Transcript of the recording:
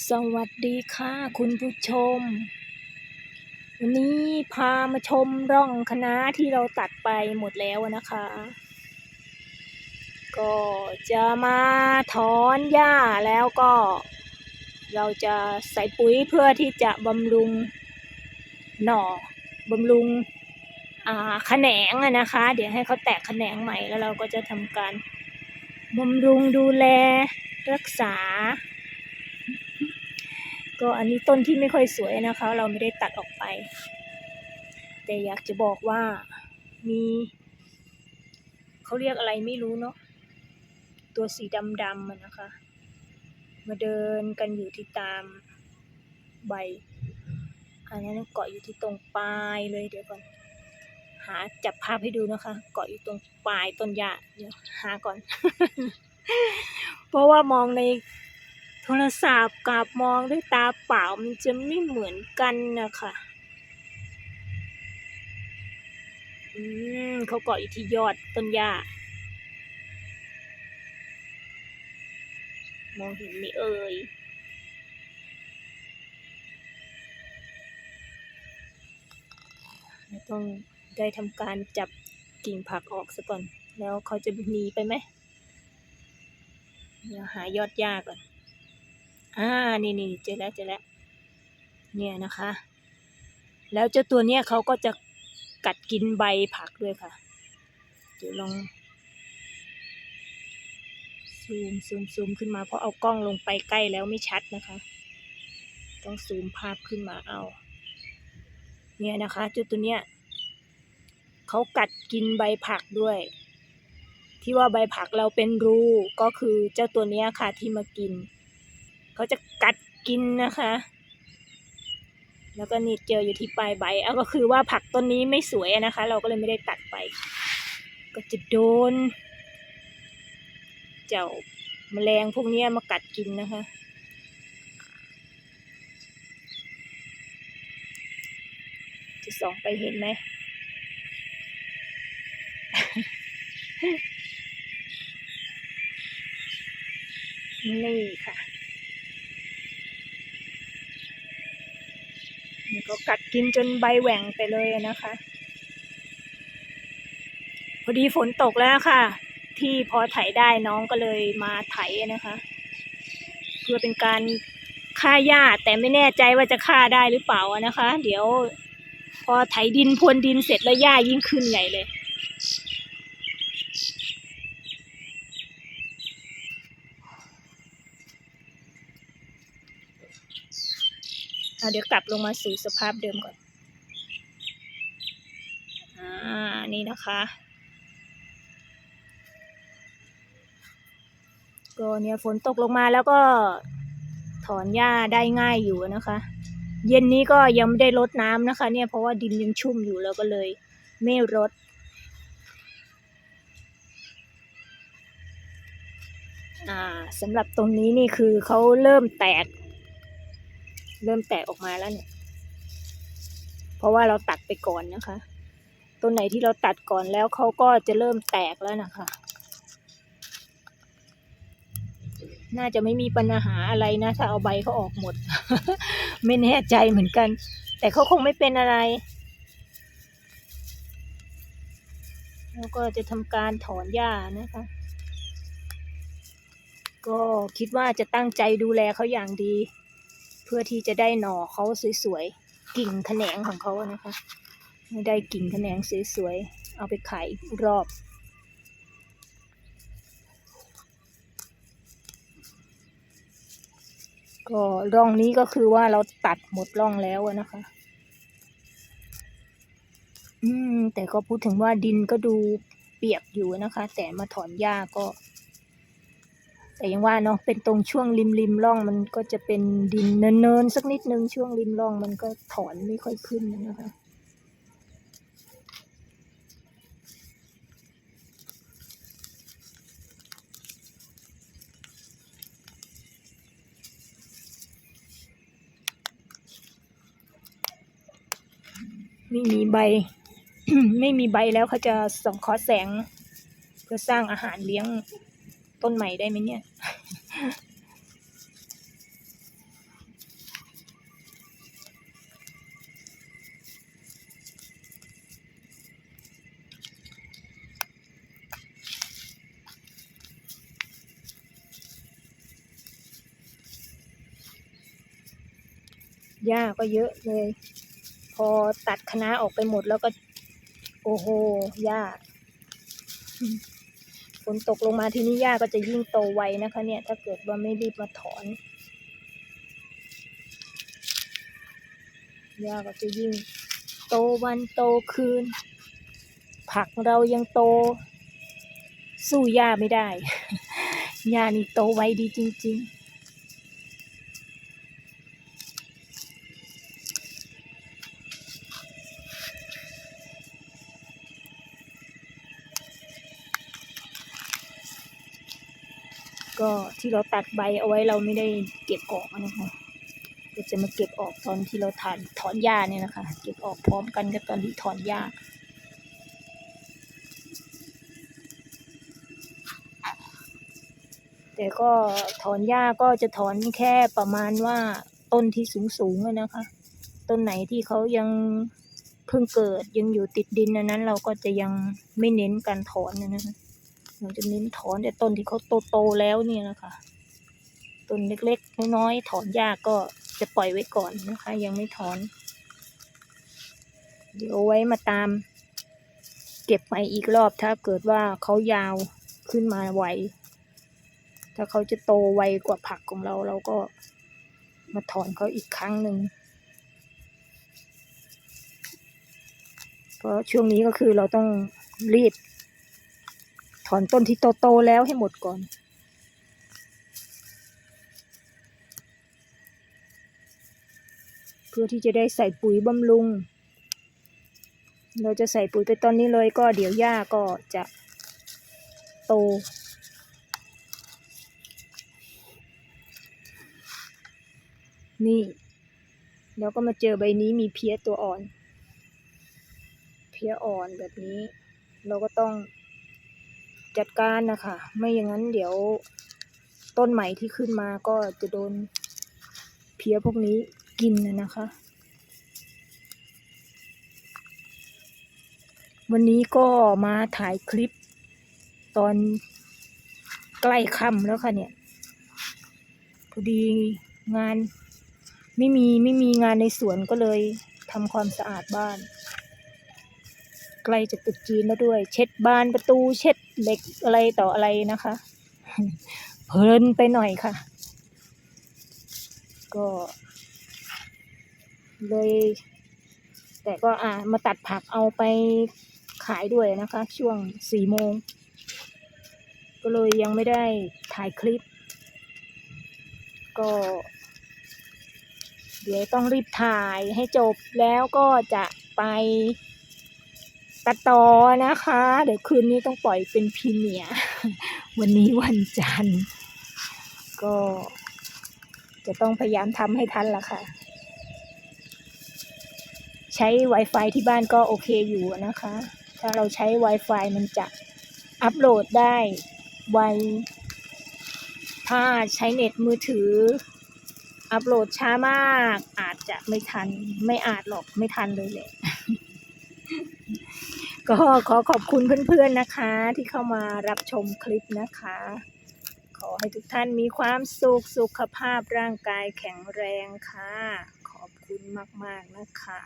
สวัสดีค่ะคุณผู้ชม วันนี้พามาชมร่องคณะที่เราตัดไปหมดแล้วนะคะ ก็จะมาถอนหญ้าแล้วก็ เราจะใส่ปุ๋ยเพื่อที่จะบำรุงหน่อบำรุงอ่าแขนงนะคะ เดี๋ยวให้เขาแตกแขนงใหม่แล้วเราก็จะทำการบำรุงดูแลรักษา ก็อันนี้ต้นที่ไม่ค่อยสวยนะคะ เราไม่ได้ตัดออกไป แต่อยากจะบอกว่ามีเขาเรียกอะไรไม่รู้เนาะตัวสีดำๆอะนะคะ มาเดินกันอยู่ที่ตามใบ อันนั้นเกาะอยู่ที่ตรงปลายเลยเดี๋ยวก่อน หาจับภาพให้ดูนะคะ เกาะอยู่ตรงปลายต้นหญ้าเดี๋ยวหาก่อน เพราะว่ามองใน โทรศัพท์กับมองด้วยตาเปล่ามันจะไม่เหมือนกันนะคะอืมเขาเกาะอยู่ที่ยอดต้นหญ้ามองเห็นไหมเอ่ยต้องได้ทำการจับกิ่งผักออกซะก่อน แล้วเขาจะหนีไปไหม เดี๋ยวหายอดหญ้าก่อน อ่า นี่นี่เจอแล้วเจอแล้ว เนี่ยนะคะ แล้วเจ้าตัวเนี้ยเขาก็จะกัดกินใบผักด้วยค่ะ เดี๋ยวลองซูมซูมซูมขึ้นมาเพราะเอากล้องลงไปใกล้แล้วไม่ชัดนะคะ ต้องซูมภาพขึ้นมาเอา เนี่ยนะคะเจ้าตัวเนี้ยเขากัดกินใบผักด้วย ที่ว่าใบผักเราเป็นรูก็คือเจ้าตัวเนี้ยค่ะที่มากิน เขาจะกัดกินนะคะ แล้วก็นี่เจออยู่ที่ปลายใบเอาก็คือว่าผักต้นนี้ไม่สวยนะคะ เราก็เลยไม่ได้ตัดไป ก็จะโดน เจ้าแมลงพวกนี้มากัดกินนะคะจะส่องไปเห็นไหมนี่ค่ะ ก็กัดกินจนใบแหว่งไปเลยนะคะ พอดีฝนตกแล้วค่ะ ที่พอไถได้น้องก็เลยมาไถนะคะ เพื่อเป็นการฆ่าหญ้าแต่ไม่แน่ใจว่าจะฆ่าได้หรือเปล่านะคะ เดี๋ยว พอไถดินพรวนดินเสร็จแล้วหญ้ายิ่งขึ้นใหญ่เลย เดี๋ยวกลับลงมาสู่สภาพเดิมก่อน อ่า นี่นะคะ ก็เนี่ยฝนตกลงมาแล้วก็ถอนหญ้าได้ง่ายอยู่นะคะ เย็นนี้ก็ยังไม่ได้รดน้ำนะคะ เนี่ยเพราะว่าดินยังชุ่มอยู่แล้วก็เลยไม่รดอ่าสำหรับตรงนี้นี่คือเขาเริ่มแตก เริ่มแตกออกมาแล้วเนี่ย เพราะว่าเราตัดไปก่อนนะคะ ต้นไหนที่เราตัดก่อนแล้วเขาก็จะเริ่มแตกแล้วนะคะ น่าจะไม่มีปัญหาอะไรนะ ถ้าเอาใบเขาออกหมด ไม่แน่ใจเหมือนกัน แต่เขาคงไม่เป็นอะไร แล้วก็จะทำการถอนหญ้านะคะก็คิดว่าจะตั้งใจดูแลเขาอย่างดี เพื่อที่จะได้หน่อเขาสวยๆ กิ่งแขนงของเขาอะนะคะได้กิ่งแขนงสวยๆ เอาไปขายรอบ ก็ร่องนี้ก็คือว่าเราตัดหมดร่องแล้วนะคะ อืม แต่ก็พูดถึงว่าดินก็ดูเปียกอยู่นะคะ แต่มาถอนหญ้าก็ แต่ยังว่าเนาะเป็นตรงช่วงริมริมร่องมันก็จะเป็นดินเนินๆสักนิดนึงช่วงริมร่องมันก็ถอนไม่ค่อยขึ้นนะคะไม่มีใบ ไม่มีใบแล้วเขาจะส่องขอแสง เพื่อสร้างอาหารเลี้ยง ต้นใหม่ได้ไหมเนี่ย หญ้าก็เยอะเลย พอตัดคณะออกไปหมดแล้วก็ โอ้โหหญ้า ฝนตกลงมาทีนี้หญ้าก็จะยิ่งโตไวนะคะ เนี่ย ถ้าเกิดว่าไม่รีบมาถอนหญ้าก็จะยิ่งโตวันโตคืน ผักเรายังโต สู้หญ้าไม่ได้หญ้านี่โตไวดีจริง ๆ ก็ที่เราตัดใบเอาไว้เราไม่ได้เก็บออกนะคะเดี๋ยวจะมาเก็บออกตอนที่เราถอนถอนหญ้าเนี่ยนะคะ เก็บออกพร้อมกันกับตอนที่ถอนหญ้าแต่ก็ถอนหญ้าก็จะถอนแค่ประมาณว่าต้นที่สูงสูงๆนะคะ ต้นไหนที่เขายังเพิ่งเกิดยังอยู่ติดดินนั้นเราก็จะยังไม่เน้นการถอนนะคะ เราจะเน้นถอนแต่ต้นที่เขาโตๆแล้วเนี่ยนะคะ ต้นเล็กๆน้อยๆถอนยากก็จะปล่อยไว้ก่อนนะคะ ยังไม่ถอน เดี๋ยวไว้มาตาม เก็บใหม่อีกรอบถ้าเกิดว่าเขายาวขึ้นมาไวถ้าเขาจะโตไวกว่าผักของเราเราก็มาถอนเขาอีกครั้งหนึ่งเพราะช่วงนี้ก็คือเราต้องรีบ อนต้นที่โตๆแล้วให้หมดก่อน เพื่อที่จะได้ใส่ปุ๋ยบำรุง เราจะใส่ปุ๋ยไปตอนนี้เลยก็เดี๋ยวหญ้าก็จะโตนี่ แล้วก็มาเจอใบนี้มีเพี้ยตัวอ่อน เพี้ยอ่อนแบบนี้ เราก็ต้อง จัดการนะคะ ไม่อย่างนั้นเดี๋ยวต้นใหม่ที่ขึ้นมาก็จะโดนเพี้ยพวกนี้กินนะนะคะ วันนี้ก็มาถ่ายคลิป ตอนใกล้ค่ำแล้วค่ะเนี่ยพอดีงานไม่มีไม่มีงานในสวนก็เลยทำความสะอาดบ้าน ใกล้จะตุดจีนแล้วด้วย เช็ดบานประตูเช็ดเหล็กอะไรต่ออะไรนะคะ เพลินไปหน่อยค่ะ ก็ เลย แต่ก็อ่ามาตัดผักเอาไปขายด้วยนะคะ ช่วงสี่โมง ก็เลยยังไม่ได้ถ่ายคลิป ก็ เดี๋ยวต้องรีบถ่ายให้จบแล้วก็จะไป ตัดต่อนะคะ เดี๋ยวคืนนี้ต้องปล่อยเป็นพรีเมียวันนี้วันจันทร์ก็ จะต้องพยายามทำให้ทันละค่ะ ใช้ Wi-Fi ที่บ้านก็โอเคอยู่นะคะ ถ้าเราใช้ Wi-Fi มันจะอัปโหลดได้ไวถ้าใช้เน็ตมือถือ อัปโหลดช้ามาก อาจจะไม่ทัน ไม่อาจหรอกไม่ทันเลยแหละ ก็ขอขอบคุณเพื่อนๆนะคะ ที่เข้ามารับชมคลิปนะคะ ขอให้ทุกท่านมีความสุขสุขภาพร่างกายแข็งแรงค่ะ ขอบคุณมากๆนะคะ